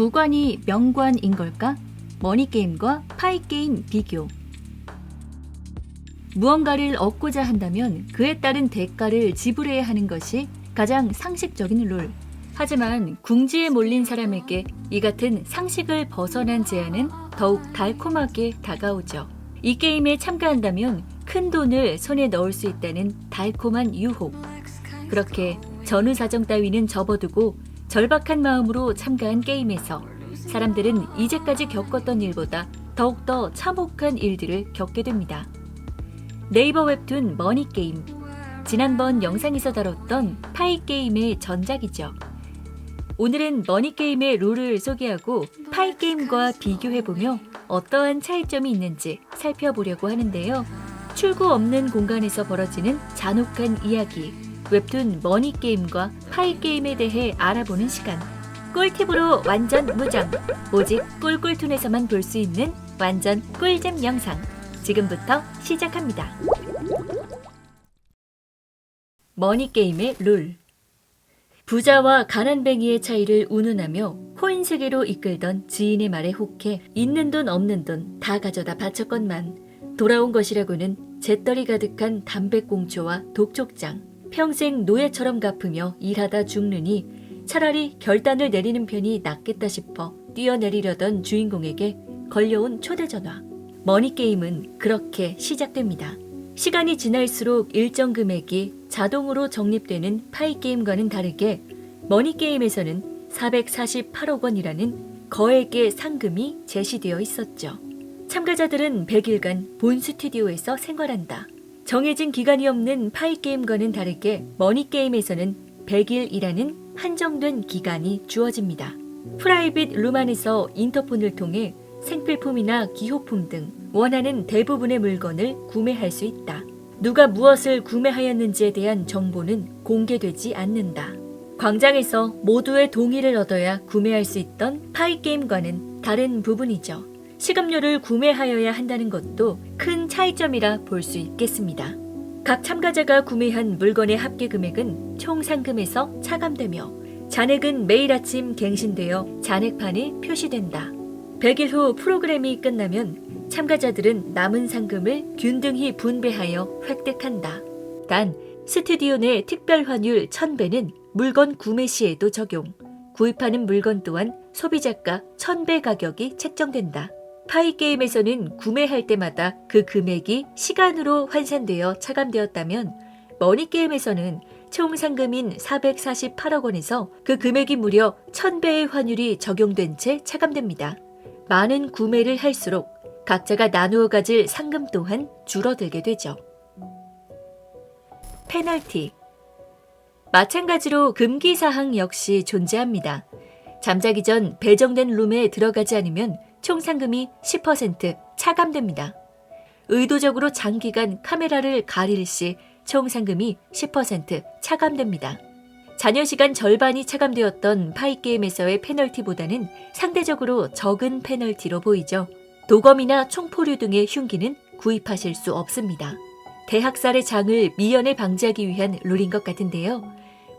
구관이 명관인 걸까? 머니게임과 파이게임 비교. 무언가를 얻고자 한다면 그에 따른 대가를 지불해야 하는 것이 가장 상식적인 룰. 하지만 궁지에 몰린 사람에게 이 같은 상식을 벗어난 제안은 더욱 달콤하게 다가오죠. 이 게임에 참가한다면 큰 돈을 손에 넣을 수 있다는 달콤한 유혹. 그렇게 전후 사정 따위는 접어두고 절박한 마음으로 참가한 게임에서 사람들은 이제까지 겪었던 일보다 더욱더 참혹한 일들을 겪게 됩니다. 네이버 웹툰 머니게임. 지난번 영상에서 다뤘던 파이게임의 전작이죠. 오늘은 머니게임의 룰을 소개하고 파이게임과 비교해보며 어떠한 차이점이 있는지 살펴보려고 하는데요. 출구 없는 공간에서 벌어지는 잔혹한 이야기. 웹툰 머니게임과 파이게임에 대해 알아보는 시간. 꿀팁으로 완전 무장. 오직 꿀꿀툰에서만 볼 수 있는 완전 꿀잼 영상. 지금부터 시작합니다. 머니게임의 룰. 부자와 가난뱅이의 차이를 운운하며 코인 세계로 이끌던 지인의 말에 혹해 있는 돈 없는 돈 다 가져다 바쳤건만 돌아온 것이라고는 재떨이 가득한 담배꽁초와 독촉장 평생 노예처럼 갚으며 일하다 죽느니 차라리 결단을 내리는 편이 낫겠다 싶어 뛰어내리려던 주인공에게 걸려온 초대전화 머니게임은 그렇게 시작됩니다. 시간이 지날수록 일정 금액이 자동으로 적립되는 파이게임과는 다르게 머니게임에서는 448억 원이라는 거액의 상금이 제시되어 있었죠. 참가자들은 100일간 본 스튜디오에서 생활한다. 정해진 기간이 없는 파이게임과는 다르게 머니게임에서는 100일이라는 한정된 기간이 주어집니다. 프라이빗 룸 안에서 인터폰을 통해 생필품이나 기호품 등 원하는 대부분의 물건을 구매할 수 있다. 누가 무엇을 구매하였는지에 대한 정보는 공개되지 않는다. 광장에서 모두의 동의를 얻어야 구매할 수 있던 파이게임과는 다른 부분이죠. 식음료를 구매하여야 한다는 것도 큰 차이점이라 볼 수 있겠습니다. 각 참가자가 구매한 물건의 합계 금액은 총 상금에서 차감되며 잔액은 매일 아침 갱신되어 잔액판에 표시된다. 100일 후 프로그램이 끝나면 참가자들은 남은 상금을 균등히 분배하여 획득한다. 단, 스튜디오 내 특별 환율 1000배는 물건 구매 시에도 적용. 구입하는 물건 또한 소비자가 1000배 가격이 책정된다. 파이 게임에서는 구매할 때마다 그 금액이 시간으로 환산되어 차감되었다면 머니 게임에서는 총 상금인 448억 원에서 그 금액이 무려 1000배의 환율이 적용된 채 차감됩니다. 많은 구매를 할수록 각자가 나누어 가질 상금 또한 줄어들게 되죠. 페널티 마찬가지로 금기 사항 역시 존재합니다. 잠자기 전 배정된 룸에 들어가지 않으면 총 상금이 10% 차감됩니다. 의도적으로 장기간 카메라를 가릴 시 총 상금이 10% 차감됩니다. 자녀 시간 절반이 차감되었던 파이게임에서의 페널티보다는 상대적으로 적은 페널티로 보이죠. 도검이나 총포류 등의 흉기는 구입하실 수 없습니다. 대학살의 장을 미연에 방지하기 위한 룰인 것 같은데요.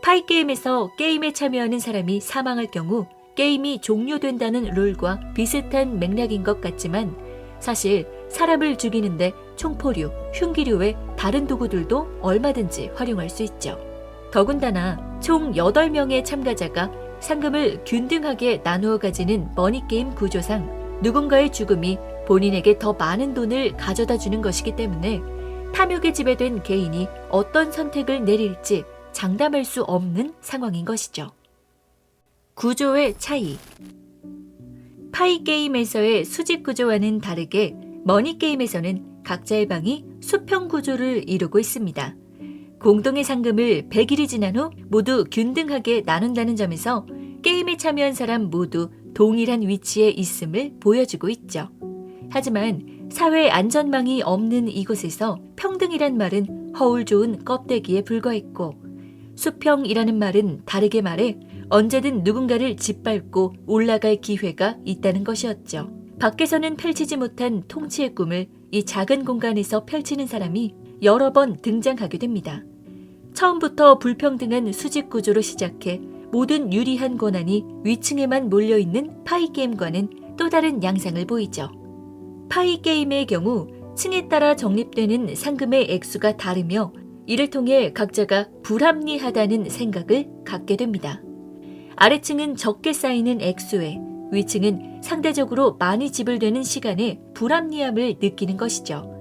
파이게임에서 게임에 참여하는 사람이 사망할 경우 게임이 종료된다는 룰과 비슷한 맥락인 것 같지만 사실 사람을 죽이는데 총포류, 흉기류 외 다른 도구들도 얼마든지 활용할 수 있죠. 더군다나 총 8명의 참가자가 상금을 균등하게 나누어 가지는 머니게임 구조상 누군가의 죽음이 본인에게 더 많은 돈을 가져다 주는 것이기 때문에 탐욕에 지배된 개인이 어떤 선택을 내릴지 장담할 수 없는 상황인 것이죠. 구조의 차이. 파이 게임에서의 수직 구조와는 다르게 머니 게임에서는 각자의 방이 수평 구조를 이루고 있습니다. 공동의 상금을 100일이 지난 후 모두 균등하게 나눈다는 점에서 게임에 참여한 사람 모두 동일한 위치에 있음을 보여주고 있죠. 하지만 사회 안전망이 없는 이곳에서 평등이란 말은 허울 좋은 껍데기에 불과했고 수평이라는 말은 다르게 말해 언제든 누군가를 짓밟고 올라갈 기회가 있다는 것이었죠. 밖에서는 펼치지 못한 통치의 꿈을 이 작은 공간에서 펼치는 사람이 여러 번 등장하게 됩니다. 처음부터 불평등한 수직 구조로 시작해 모든 유리한 권한이 위층에만 몰려있는 파이게임과는 또 다른 양상을 보이죠. 파이게임의 경우 층에 따라 적립되는 상금의 액수가 다르며 이를 통해 각자가 불합리하다는 생각을 갖게 됩니다. 아래층은 적게 쌓이는 액수에 위층은 상대적으로 많이 지불되는 시간에 불합리함을 느끼는 것이죠.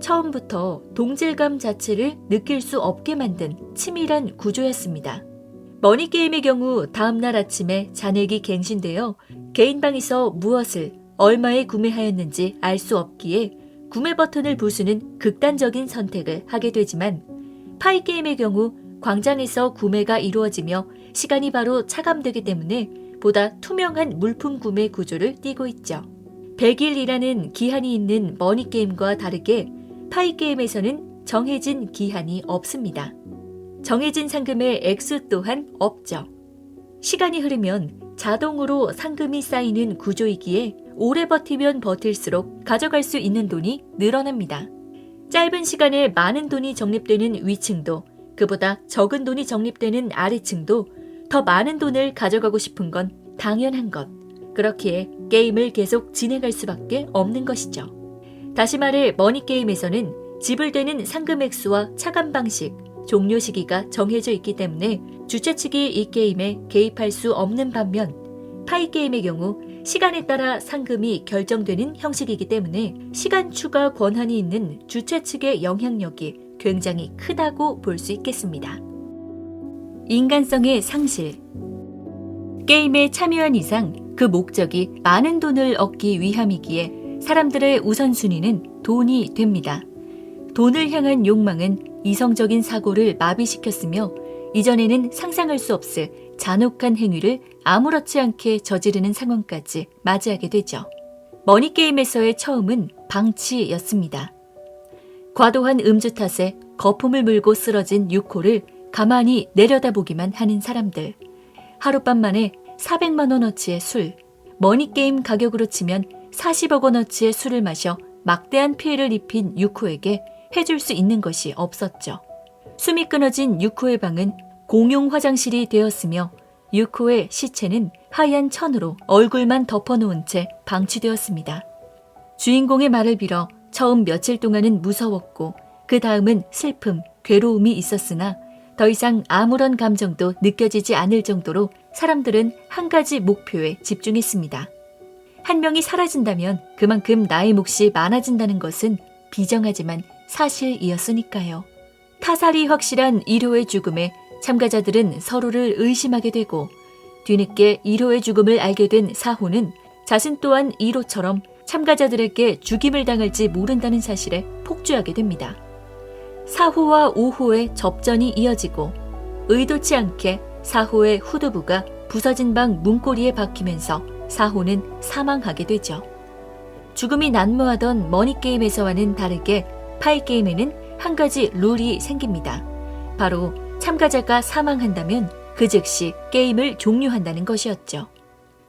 처음부터 동질감 자체를 느낄 수 없게 만든 치밀한 구조였습니다. 머니게임의 경우 다음날 아침에 잔액이 갱신되어 개인방에서 무엇을 얼마에 구매하였는지 알 수 없기에 구매 버튼을 부수는 극단적인 선택을 하게 되지만 파이게임의 경우 광장에서 구매가 이루어지며 시간이 바로 차감되기 때문에 보다 투명한 물품 구매 구조를 띠고 있죠. 100일이라는 기한이 있는 머니게임과 다르게 파이게임에서는 정해진 기한이 없습니다. 정해진 상금의 액수 또한 없죠. 시간이 흐르면 자동으로 상금이 쌓이는 구조이기에 오래 버티면 버틸수록 가져갈 수 있는 돈이 늘어납니다. 짧은 시간에 많은 돈이 적립되는 위층도 그보다 적은 돈이 적립되는 아래층도 더 많은 돈을 가져가고 싶은 건 당연한 것. 그렇기에 게임을 계속 진행할 수밖에 없는 것이죠. 다시 말해 머니게임에서는 지불되는 상금 액수와 차감 방식, 종료 시기가 정해져 있기 때문에 주최 측이 이 게임에 개입할 수 없는 반면 파이 게임의 경우 시간에 따라 상금이 결정되는 형식이기 때문에 시간 추가 권한이 있는 주최 측의 영향력이 굉장히 크다고 볼 수 있겠습니다. 인간성의 상실 게임에 참여한 이상 그 목적이 많은 돈을 얻기 위함이기에 사람들의 우선순위는 돈이 됩니다. 돈을 향한 욕망은 이성적인 사고를 마비시켰으며 이전에는 상상할 수 없을 잔혹한 행위를 아무렇지 않게 저지르는 상황까지 맞이하게 되죠. 머니게임에서의 처음은 방치였습니다. 과도한 음주 탓에 거품을 물고 쓰러진 유코를 가만히 내려다보기만 하는 사람들. 하룻밤 만에 400만 원어치의 술, 머니게임 가격으로 치면 40억 원어치의 술을 마셔 막대한 피해를 입힌 유코에게 해줄 수 있는 것이 없었죠. 숨이 끊어진 유코의 방은 공용 화장실이 되었으며 유코의 시체는 하얀 천으로 얼굴만 덮어놓은 채 방치되었습니다. 주인공의 말을 빌어 처음 며칠 동안은 무서웠고 그 다음은 슬픔, 괴로움이 있었으나 더 이상 아무런 감정도 느껴지지 않을 정도로 사람들은 한 가지 목표에 집중했습니다. 한 명이 사라진다면 그만큼 나의 몫이 많아진다는 것은 비정하지만 사실이었으니까요. 타살이 확실한 1호의 죽음에 참가자들은 서로를 의심하게 되고 뒤늦게 1호의 죽음을 알게 된 4호는 자신 또한 1호처럼 참가자들에게 죽임을 당할지 모른다는 사실에 폭주하게 됩니다. 4호와 5호의 접전이 이어지고 의도치 않게 4호의 후두부가 부서진 방 문고리에 박히면서 4호는 사망하게 되죠. 죽음이 난무하던 머니게임에서와는 다르게 파이게임에는 한 가지 룰이 생깁니다. 바로 참가자가 사망한다면 그 즉시 게임을 종료한다는 것이었죠.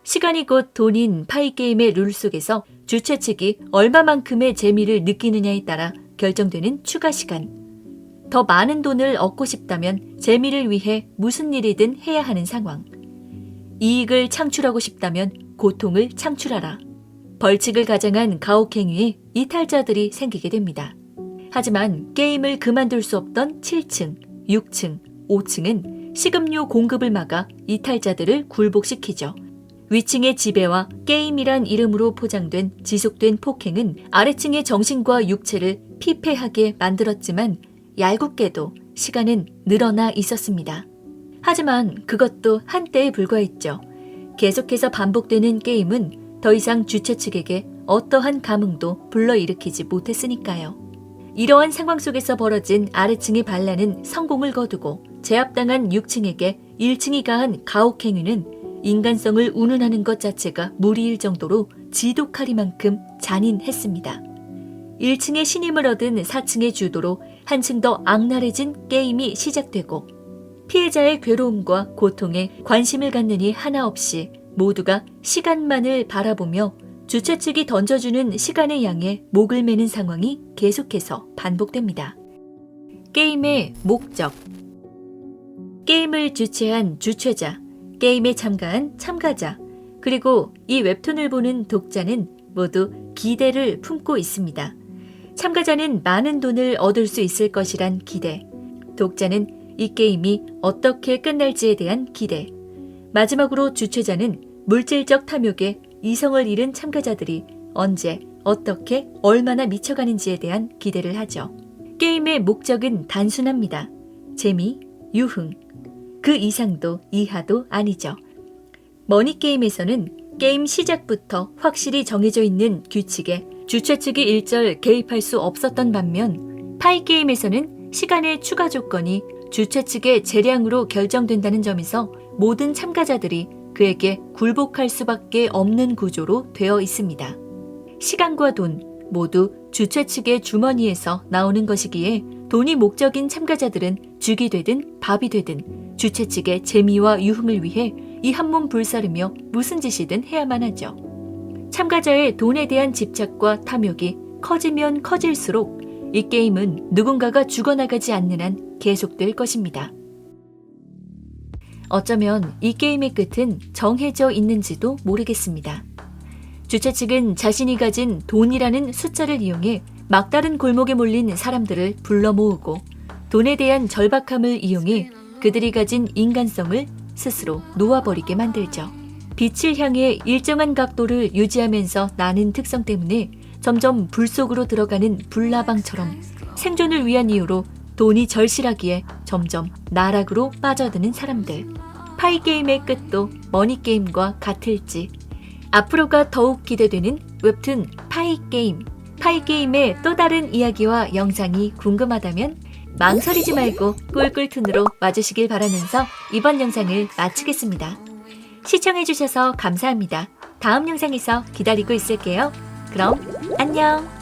시간이 곧 돈인 파이게임의 룰 속에서 주최 측이 얼마만큼의 재미를 느끼느냐에 따라 결정되는 추가 시간. 더 많은 돈을 얻고 싶다면 재미를 위해 무슨 일이든 해야 하는 상황. 이익을 창출하고 싶다면 고통을 창출하라. 벌칙을 가장한 가혹행위에 이탈자들이 생기게 됩니다. 하지만 게임을 그만둘 수 없던 7층, 6층, 5층은 식음료 공급을 막아 이탈자들을 굴복시키죠. 위층의 지배와 게임이란 이름으로 포장된 지속된 폭행은 아래층의 정신과 육체를 피폐하게 만들었지만 얄궂게도 시간은 늘어나 있었습니다. 하지만 그것도 한때에 불과했죠. 계속해서 반복되는 게임은 더 이상 주최 측에게 어떠한 감흥도 불러일으키지 못했으니까요. 이러한 상황 속에서 벌어진 아래층의 반란은 성공을 거두고 제압당한 6층에게 1층이 가한 가혹행위는 인간성을 운운하는 것 자체가 무리일 정도로 지독하리만큼 잔인했습니다. 1층의 신임을 얻은 4층의 주도로 한층 더 악랄해진 게임이 시작되고 피해자의 괴로움과 고통에 관심을 이 하나 없이 모두가 시간만을 바라보며 주최 측이 던져주는 시간의 양에 목을 매는 상황이 계속해서 반복됩니다. 게임의 목적 게임을 주최한 주최자 게임에 참가한 참가자, 그리고 이 웹툰을 보는 독자는 모두 기대를 품고 있습니다. 참가자는 많은 돈을 얻을 수 있을 것이란 기대, 독자는 이 게임이 어떻게 끝날지에 대한 기대, 마지막으로 주최자는 물질적 탐욕에 이성을 잃은 참가자들이 언제, 어떻게, 얼마나 미쳐가는지에 대한 기대를 하죠. 게임의 목적은 단순합니다. 재미, 유흥. 그 이상도 이하도 아니죠. 머니게임에서는 게임 시작부터 확실히 정해져 있는 규칙에 주최 측이 일절 개입할 수 없었던 반면 파이게임에서는 시간의 추가 조건이 주최 측의 재량으로 결정된다는 점에서 모든 참가자들이 그에게 굴복할 수밖에 없는 구조로 되어 있습니다. 시간과 돈 모두 주최 측의 주머니에서 나오는 것이기에 돈이 목적인 참가자들은 죽이 되든 밥이 되든 주최 측의 재미와 유흥을 위해 이 한몸 불사르며 무슨 짓이든 해야만 하죠. 참가자의 돈에 대한 집착과 탐욕이 커지면 커질수록 이 게임은 누군가가 죽어나가지 않는 한 계속될 것입니다. 어쩌면 이 게임의 끝은 정해져 있는지도 모르겠습니다. 주최 측은 자신이 가진 돈이라는 숫자를 이용해 막다른 골목에 몰린 사람들을 불러 모으고 돈에 대한 절박함을 이용해 그들이 가진 인간성을 스스로 놓아버리게 만들죠. 빛을 향해 일정한 각도를 유지하면서 나는 특성 때문에 점점 불 속으로 들어가는 불나방처럼 생존을 위한 이유로 돈이 절실하기에 점점 나락으로 빠져드는 사람들. 파이게임의 끝도 머니게임과 같을지. 앞으로가 더욱 기대되는 웹툰 파이게임. 파이게임의 또 다른 이야기와 영상이 궁금하다면 망설이지 말고 꿀꿀툰으로 와주시길 바라면서 이번 영상을 마치겠습니다. 시청해주셔서 감사합니다. 다음 영상에서 기다리고 있을게요. 그럼 안녕!